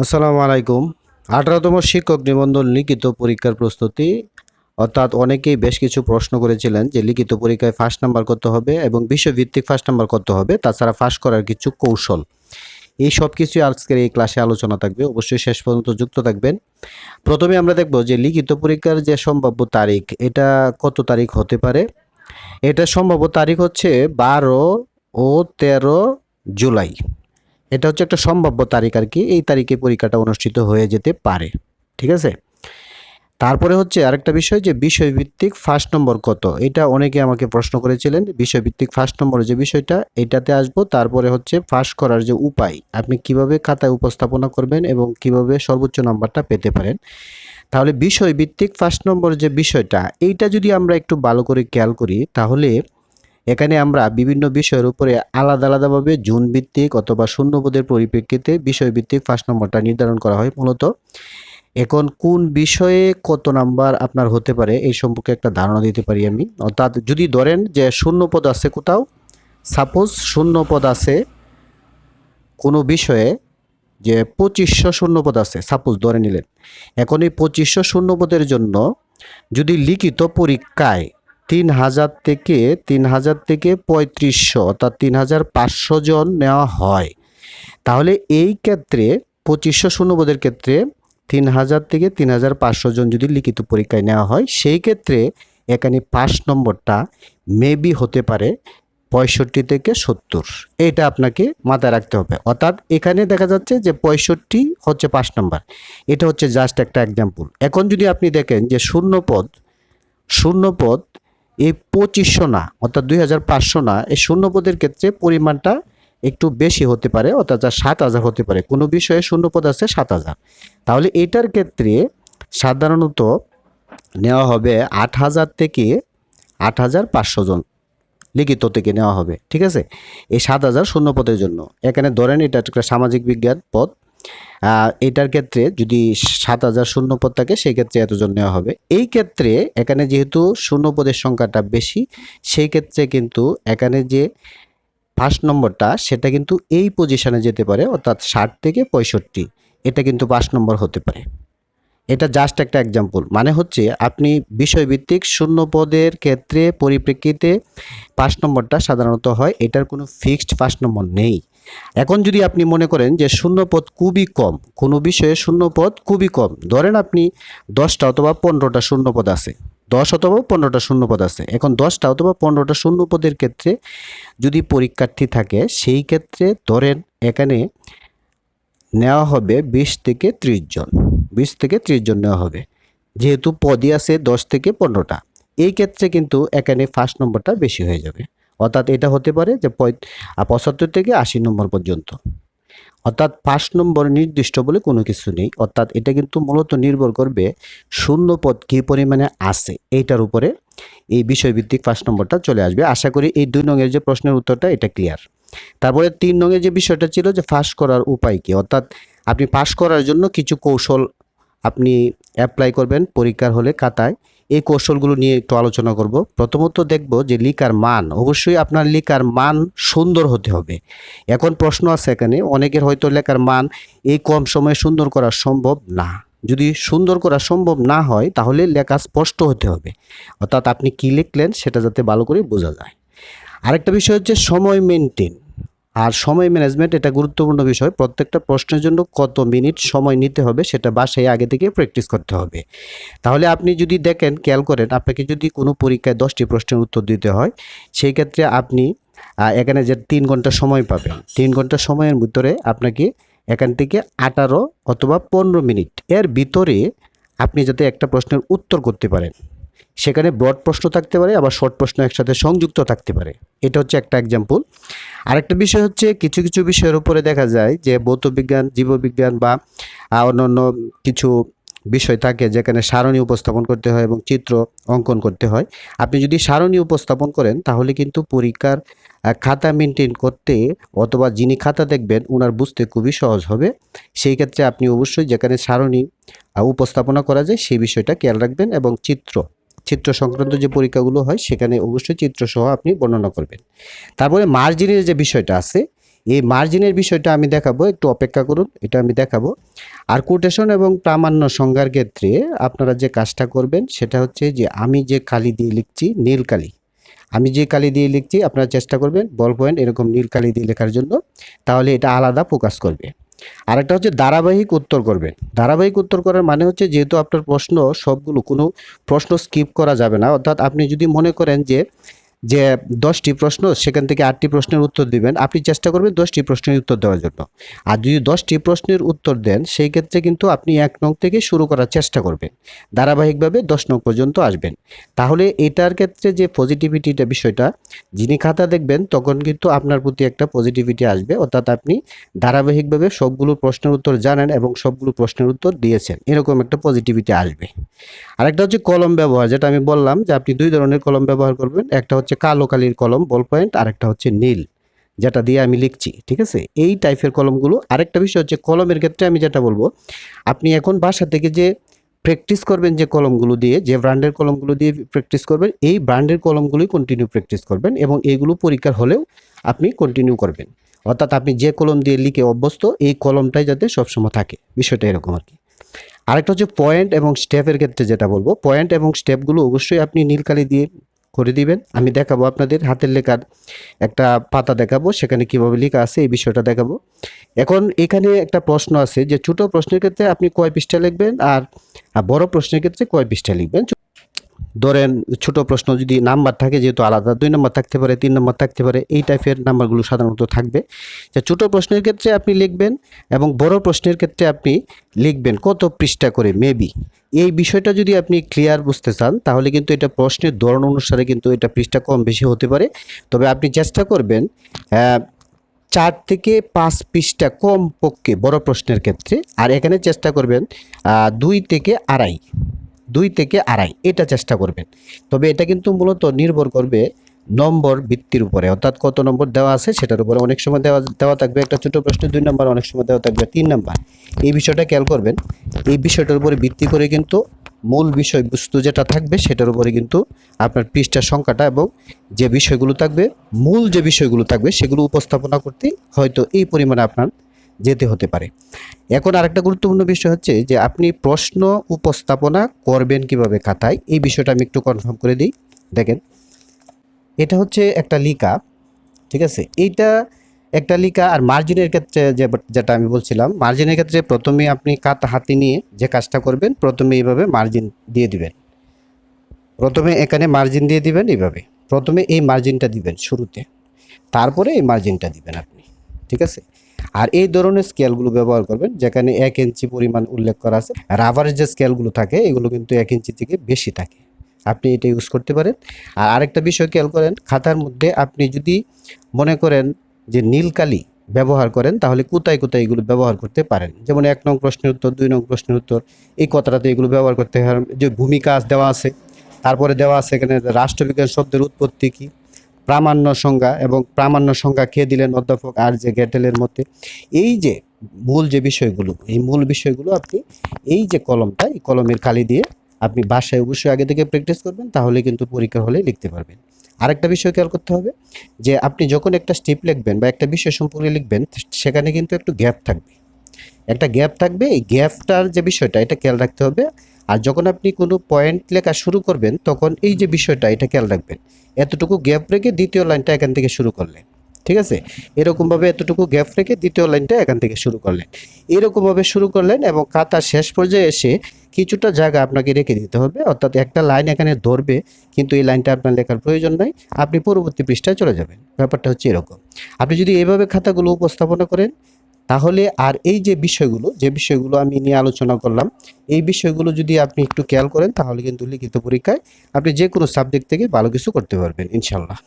আসসালামু আলাইকুম। আঠারোতম শিক্ষক নিবন্ধন লিখিত পরীক্ষার প্রস্তুতি। অর্থাৎ অনেকেই বেশ কিছু প্রশ্ন করেছিলেন যে লিখিত পরীক্ষায় ফার্স্ট নাম্বার করতে হবে এবং বিশ্বভিত্তিক ফার্স্ট নাম্বার করতে হবে, তাছাড়া ফার্স্ট করার কিছু কৌশল। এই সব কিছুই আজকের এই ক্লাসে আলোচনা থাকবে, অবশ্যই শেষ পর্যন্ত যুক্ত থাকবেন। প্রথমে আমরা দেখব যে লিখিত পরীক্ষার যে সম্ভাব্য তারিখ, এটা কত তারিখ হতে পারে? এটা সম্ভাব্য তারিখ হচ্ছে বারো ও তেরো জুলাই। এটা হচ্ছে একটা সম্ভাব্য তারিখ আর কি। এই তারিখে পরীক্ষাটা অনুষ্ঠিত হয়ে যেতে পারে। ঠিক আছে? তারপরে হচ্ছে আরেকটা বিষয় যে বিষয়ভিত্তিক ফার্স্ট নম্বর কত? এটা অনেকে আমাকে প্রশ্ন করেছিলেন, বিষয়ভিত্তিক ফার্স্ট নম্বর যে বিষয়টা, এটাতে আসব। তারপরে হচ্ছে ফার্স্ট করার যে উপায়, আপনি কীভাবে খাতায় উপস্থাপনা করবেন এবং কীভাবে সর্বোচ্চ নাম্বারটা পেতে পারেন। তাহলে বিষয়ভিত্তিক ফার্স্ট নম্বর যে বিষয়টা, এইটা যদি আমরা একটু ভালো করে খেয়াল করি, তাহলে এখানে আমরা বিভিন্ন বিষয়ের উপরে আলাদা আলাদাভাবে জুন ভিত্তিক অথবা শূন্যপদের পরিপ্রেক্ষিতে বিষয়ভিত্তিক ফার্স্ট নম্বরটা নির্ধারণ করা হয় মূলত। এখন কোন বিষয়ে কত নাম্বার আপনার হতে পারে এই সম্পর্কে একটা ধারণা দিতে পারি আমি। অর্থাৎ যদি ধরেন যে শূন্যপদ আছে কোথাও সাপোজ শূন্যপদ আছে কোনো বিষয়ে যে পঁচিশশো শূন্যপদ আছে সাপোজ ধরে নিলেন। এখন এই পঁচিশশো শূন্যপদের জন্য যদি লিখিত পরীক্ষায় তিন হাজার থেকে তিন হাজার থেকে পঁয়ত্রিশশো, অর্থাৎ তিন হাজার পাঁচশো জন নেওয়া হয়। তাহলে এই ক্ষেত্রে, পঁচিশশো শূন্যপদের ক্ষেত্রে তিন হাজার থেকে তিন হাজার পাঁচশো জন যদি লিখিত পরীক্ষায় নেওয়া হয়, সেই ক্ষেত্রে এখানে পাঁচ নম্বরটা মেবি হতে পারে পঁয়ষট্টি থেকে সত্তর। এটা আপনাকে মাথায় রাখতে হবে। অর্থাৎ এখানে দেখা যাচ্ছে যে পঁয়ষট্টি হচ্ছে পাঁচ নম্বর। এটা হচ্ছে জাস্ট একটা এক্সাম্পল এখন যদি আপনি দেখেন যে শূন্যপদ শূন্যপদ এই পঁচিশশো না, অর্থাৎ দুই হাজার পাঁচশো না এই শূন্যপদের ক্ষেত্রে পরিমাণটা একটু বেশি হতে পারে, অর্থাৎ যা সাত হাজার হতে পারে। কোনো বিষয়ে শূন্যপদ আছে সাত হাজার। তাহলে এটার ক্ষেত্রে সাধারণত নেওয়া হবে আট হাজার থেকে আট হাজার পাঁচশো জন লিখিত থেকে নেওয়া হবে, ঠিক আছে? এই সাত হাজার শূন্য পদের জন্য। এখানে ধরেন এটা একটা সামাজিক বিজ্ঞান পদ। এটার ক্ষেত্রে যদি সাত হাজার শূন্য পদ থাকে, সেই ক্ষেত্রে এতজন নেওয়া হবে। এই ক্ষেত্রে এখানে যেহেতু শূন্য পদের সংখ্যাটা বেশি, সেই ক্ষেত্রে কিন্তু এখানে যে ফার্স্ট নম্বরটা, সেটা কিন্তু এই পজিশনে যেতে পারে, অর্থাৎ ষাট থেকে পঁয়ষট্টি। এটা কিন্তু পাঁচ নম্বর হতে পারে। এটা জাস্ট একটা এক্সাম্পল মানে হচ্ছে আপনি বিষয়ভিত্তিক শূন্য পদের ক্ষেত্রে পরিপ্রেক্ষিতে পাঁচ নম্বরটা সাধারণত হয়, এটার কোনো ফিক্সড পাঁচ নম্বর নেই। এখন যদি আপনি মনে করেন যে শূন্যপদ খুবই কম, কোনো বিষয়ে শূন্যপদ খুবই কম, ধরেন আপনি দশটা অথবা পনেরোটা শূন্যপদ আছে, দশ অথবা পনেরোটা শূন্যপদ আছে, এখন দশটা অথবা পনেরোটা শূন্যপদের ক্ষেত্রে যদি পরীক্ষার্থী থাকে, সেই ক্ষেত্রে ধরেন এখানে নেওয়া হবে বিশ থেকে ত্রিশ জন, বিশ থেকে ত্রিশ জন নেওয়া হবে, যেহেতু পদই আছে দশ থেকে পনেরোটা, এই ক্ষেত্রে কিন্তু এখানে ফার্স্ট নম্বরটা বেশি হয়ে যাবে। অর্থাৎ এটা হতে পারে যে পঁচাত্তর থেকে আশি নম্বর পর্যন্ত। অর্থাৎ ফার্স্ট নম্বর নির্দিষ্ট বলে কোনো কিছু নেই। অর্থাৎ এটা কিন্তু মূলত নির্ভর করবে শূন্য পদ কী পরিমাণে আছে, এইটার উপরে এই বিষয়ভিত্তিক ফার্স্ট নম্বরটা চলে আসবে। আশা করি এই দুই নঙের যে প্রশ্নের উত্তরটা এটা ক্লিয়ার তারপরে তিন নঙের যে বিষয়টা ছিল যে পাস করার উপায় কী? অর্থাৎ আপনি পাস করার জন্য কিছু কৌশল আপনি অ্যাপ্লাই করবেন পরীক্ষার হলে খাতায়। এই কৌশলগুলো নিয়ে একটু আলোচনা করব। প্রথমত দেখব যে লিকার মান, অবশ্যই আপনার লিকার মান সুন্দর হতে হবে। এখন প্রশ্ন আছে এখানে, অনেকের হয়তো লেখার মান এই কম সময়ে সুন্দর করা সম্ভব না। যদি সুন্দর করা সম্ভব না হয়, তাহলে লেখা স্পষ্ট হতে হবে। অর্থাৎ আপনি কী লিখলেন, সেটা যাতে ভালো করে বোঝা যায়। আরেকটা বিষয় হচ্ছে সময় মেনটেন আর সময় ম্যানেজমেন্ট এটা গুরুত্বপূর্ণ বিষয়। প্রত্যেকটা প্রশ্নের জন্য কত মিনিট সময় নিতে হবে সেটা বাসায় আগে থেকে প্র্যাকটিস করতে হবে। তাহলে আপনি যদি দেখেন, খেয়াল করেন, আপনাকে যদি কোনো পরীক্ষায় দশটি প্রশ্নের উত্তর দিতে হয়, সেই ক্ষেত্রে আপনি এখানে যে তিন ঘণ্টা সময় পাবেন। তিন ঘণ্টা সময়ের ভিতরে আপনাকে এখান থেকে আঠারো অথবা পনেরো মিনিট এর ভিতরে আপনি যাতে একটা প্রশ্নের উত্তর করতে পারেন। সেখানে ব্রড প্রশ্ন থাকতে পারে, আবার শর্ট প্রশ্ন একসাথে সংযুক্ত থাকতে পারে। এটা হচ্ছে একটা এক্সাম্পল আরেকটা বিষয় হচ্ছে, কিছু কিছু বিষয়ের উপরে দেখা যায় যে ভৌতবিজ্ঞান, জীববিজ্ঞান বা অন্যান্য কিছু বিষয় থাকে যেখানে সারণী উপস্থাপন করতে হয় এবং চিত্র অঙ্কন করতে হয়। আপনি যদি সারণী উপস্থাপন করেন, তাহলে কিন্তু পরীক্ষার খাতা মেনটেন করতে অথবা যিনি খাতা দেখবেন ওনার বুঝতে খুবই সহজ হবে। সেই ক্ষেত্রে আপনি অবশ্যই যেখানে সারণী উপস্থাপনা করা যায়, সেই বিষয়টা খেয়াল রাখবেন এবং চিত্র চিত্র সংক্রান্ত যে পরীক্ষাগুলো হয়, সেখানে অবশ্যই চিত্র সহ আপনি বর্ণনা করবেন। তারপরে মার্জিনের যে বিষয়টা আছে, এই মার্জিনের বিষয়টা আমি দেখাবো, একটু অপেক্ষা করুন, এটা আমি দেখাবো। আর কোটেশন এবং প্রামাণ্য সংজ্ঞার ক্ষেত্রে আপনারা যে কাজটা করবেন, সেটা হচ্ছে যে আমি যে কালি দিয়ে লিখছি, নীল কালি। আমি যে কালি দিয়ে লিখছি, আপনারা চেষ্টা করবেন বল পয়েন্ট এরকম নীল কালি দিয়ে লেখার জন্য, তাহলে এটা আলাদা ফোকাস করবে। আরেকটা হচ্ছে ধারাবাহিক উত্তর করবেন ধারাবাহিক উত্তর করার মানে হচ্ছে যেহেতু আপনার প্রশ্ন সবগুলো কোনো প্রশ্ন স্কিপ করা যাবে না, অর্থাৎ আপনি যদি মনে করেন যে যে দশটি প্রশ্ন, সেখান থেকে আটটি প্রশ্নের উত্তর দিবেন। আপনি চেষ্টা করবেন দশটি প্রশ্নের উত্তর দেওয়ার জন্য। আর যদি দশটি প্রশ্নের উত্তর দেন, সেই ক্ষেত্রে কিন্তু আপনি এক নং থেকে শুরু করার চেষ্টা করবেন। ধারাবাহিকভাবে দশ নং পর্যন্ত আসবেন। তাহলে এটার ক্ষেত্রে যে পজিটিভিটিটা বিষয়টা, যিনি খাতা দেখবেন, তখন কিন্তু আপনার প্রতি একটা পজিটিভিটি আসবে। অর্থাৎ আপনি ধারাবাহিকভাবে সবগুলো প্রশ্নের উত্তর জানেন এবং সবগুলো প্রশ্নের উত্তর দিয়েছেন। এরকম একটা পজিটিভিটি আসবে। আরেকটা হচ্ছে কলম ব্যবহার। যেটা আমি বললাম যে আপনি দুই ধরনের কলম ব্যবহার করবেন। একটা হচ্ছে কালো কালির কলম বল পয়েন্ট আরেকটা হচ্ছে নীল, যেটা দিয়ে আমি লিখছি, ঠিক আছে? এই টাইপের কলমগুলো, আরেকটা বিষয় হচ্ছে কলমের ক্ষেত্রে আমি যেটা বলব, আপনি এখন বাসা থেকে যে প্র্যাকটিস করবেন যে কলমগুলো দিয়ে, যে ব্র্যান্ডের কলমগুলো দিয়ে প্র্যাকটিস করবেন, এই ব্র্যান্ডের কলমগুলোই কন্টিনিউ প্র্যাকটিস করবেন এবং এইগুলো পরীক্ষার হলেও আপনি কন্টিনিউ করবেন। অর্থাৎ আপনি যে কলম দিয়ে লিখে অভ্যস্ত, এই কলমটাই যাতে সবসময় থাকে, বিষয়টা এরকম আর কি। আরেকটা হচ্ছে পয়েন্ট এবং স্টেপের ক্ষেত্রে যেটা বলব পয়েন্ট এবং স্টেপগুলো অবশ্যই আপনি নীলকালি দিয়ে করে দিবেন। আমি দেখাবো আপনাদের হাতের লেখার একটা পাতা দেখাবো, সেখানে কীভাবে লেখা আছে এই বিষয়টা দেখাবো। এখন এখানে একটা প্রশ্ন আছে যে ছোট প্রশ্নের ক্ষেত্রে আপনি কয় পৃষ্ঠা লিখবেন আর বড় প্রশ্নের ক্ষেত্রে কয় পৃষ্ঠা লিখবেন? ধরেন ছোট প্রশ্ন যদি নাম্বার থাকে, যেহেতু আলাদা দুই নম্বর থাকতে পারে, তিন নম্বর থাকতে পারে, এই টাইপের নাম্বারগুলো সাধারণত থাকবে। যে ছোট প্রশ্নের ক্ষেত্রে আপনি লিখবেন এবং বড় প্রশ্নের ক্ষেত্রে আপনি লিখবেন কত পৃষ্ঠা করে মেবি এই বিষয়টা যদি আপনি ক্লিয়ার বুঝতে চান, তাহলে কিন্তু এটা প্রশ্নের ধরন অনুসারে কিন্তু এটা পৃষ্ঠা কম বেশি হতে পারে। তবে আপনি চেষ্টা করবেন চার থেকে পাঁচ পৃষ্ঠা কম পক্ষে বড় প্রশ্নের ক্ষেত্রে, আর এখানে চেষ্টা করবেন দুই থেকে আড়াই। দুই থেকে আড়াই, এটা চেষ্টা করবেন। তবে এটা কিন্তু মূলত নির্ভর করবে নম্বর ভিত্তির উপরে। অর্থাৎ কত নম্বর দেওয়া আছে সেটার উপরে অনেক সময় দেওয়া দেওয়া থাকবে। একটা ছোট প্রশ্নে দুই নম্বর, অনেক সময় দেওয়া থাকবে তিন নম্বর। এই বিষয়টা খেয়াল করবেন, এই বিষয়টার উপরে ভিত্তি করে কিন্তু মূল বিষয়বস্তু যেটা থাকবে সেটার উপরে কিন্তু আপনার পৃষ্ঠার সংখ্যাটা এবং যে বিষয়গুলো থাকবে, মূল যে বিষয়গুলো থাকবে সেগুলো উপস্থাপনা করতে হয়তো এই পরিমাণে আপনার যেতে হতে পারে। এখন আরেকটা গুরুত্বপূর্ণ বিষয় হচ্ছে যে আপনি প্রশ্ন উপস্থাপনা করবেন কীভাবে খাতায়, এই বিষয়টা আমি একটু কনফার্ম করে দিই। দেখেন, এটা হচ্ছে একটা লিকা, ঠিক আছে? এইটা একটা লিকা আর মার্জিনের ক্ষেত্রে যে যেটা আমি বলছিলাম মার্জিনের ক্ষেত্রে প্রথমে আপনি কাত হাতে নিয়ে যে কাজটা করবেন, প্রথমে এইভাবে মার্জিন দিয়ে দিবেন। প্রথমে এখানে মার্জিন দিয়ে দিবেন এইভাবে। প্রথমে এই মার্জিনটা দিবেন শুরুতে। তারপরে এই মার্জিনটা দিবেন আপনি, ঠিক আছে? আর এই ধরনের স্কেলগুলো ব্যবহার করবেন, যেখানে এক ইঞ্চি পরিমাণ উল্লেখ করা আছে। রাবারের যে স্কেলগুলো থাকে, এগুলো কিন্তু এক ইঞ্চি থেকে বেশি থাকে। আপনি এটা ইউজ করতে পারেন। আর আরেকটা বিষয় খেয়াল করেন, খাতার মধ্যে আপনি যদি মনে করেন যে নীলকালি ব্যবহার করেন, তাহলে কোথায় কোথায় এগুলো ব্যবহার করতে পারেন? যেমন এক নং প্রশ্নের উত্তর, দুই নং প্রশ্নের উত্তর, এই কথাটাতে এগুলো ব্যবহার করতে হয়। যে ভূমিকা দেওয়া আছে, তারপরে দেওয়া আছে এখানে রাষ্ট্রবিজ্ঞান শব্দের উৎপত্তি কী? প্রামাণ্য সংজ্ঞা এবং প্রামাণ্য সংজ্ঞা কে দিলেন অধ্যাপক আর যে গ্যাটেলের মধ্যে এই যে মূল যে বিষয়গুলো, এই মূল বিষয়গুলো আপনি এই যে কলমটা, এই কলমের কালি দিয়ে আপনি বাসায় অবশ্যই আগে থেকে প্র্যাকটিস করবেন, তাহলে কিন্তু পরীক্ষা হলে লিখতে পারবেন। আরেকটা বিষয় খেয়াল করতে হবে যে আপনি যখন একটা স্টেপ লিখবেন বা একটা বিষয় সম্পর্কে লিখবেন, সেখানে কিন্তু একটু গ্যাপ থাকবে। একটা গ্যাপ থাকবে, এই গ্যাপটার যে বিষয়টা, এটা খেয়াল রাখতে হবে আর যখন আপনি কোনো পয়েন্ট লেখা শুরু করবেন, তখন এই যে বিষয়টা, এটা খেয়াল রাখবেন। এতটুকু গ্যাপ রেখে দ্বিতীয় লাইনটা এখান থেকে শুরু করলেন। ঠিক আছে? এরকমভাবে এতটুকু গ্যাপ রেখে দ্বিতীয় লাইনটা এখান থেকে শুরু করলেন। এরকমভাবে শুরু করলেন এবং খাতার শেষ পর্যায়ে এসে কিছুটা জায়গা আপনাকে রেখে দিতে হবে। অর্থাৎ একটা লাইন এখানে ধরবে, কিন্তু এই লাইনটা আপনার লেখার প্রয়োজন নাই। আপনি পরবর্তী পৃষ্ঠায় চলে যাবেন। ব্যাপারটা হচ্ছে এরকম। আপনি যদি এইভাবে খাতাগুলো উপস্থাপনা করেন তাহলে আর এই যে বিষয়গুলো যে বিষয়গুলো আমি নিয়ে আলোচনা করলাম, এই বিষয়গুলো যদি আপনি একটু খেয়াল করেন, তাহলে কিন্তু লিখিত পরীক্ষায় আপনি যে কোনো সাবজেক্ট থেকে ভালো কিছু করতে পারবেন ইনশাল্লাহ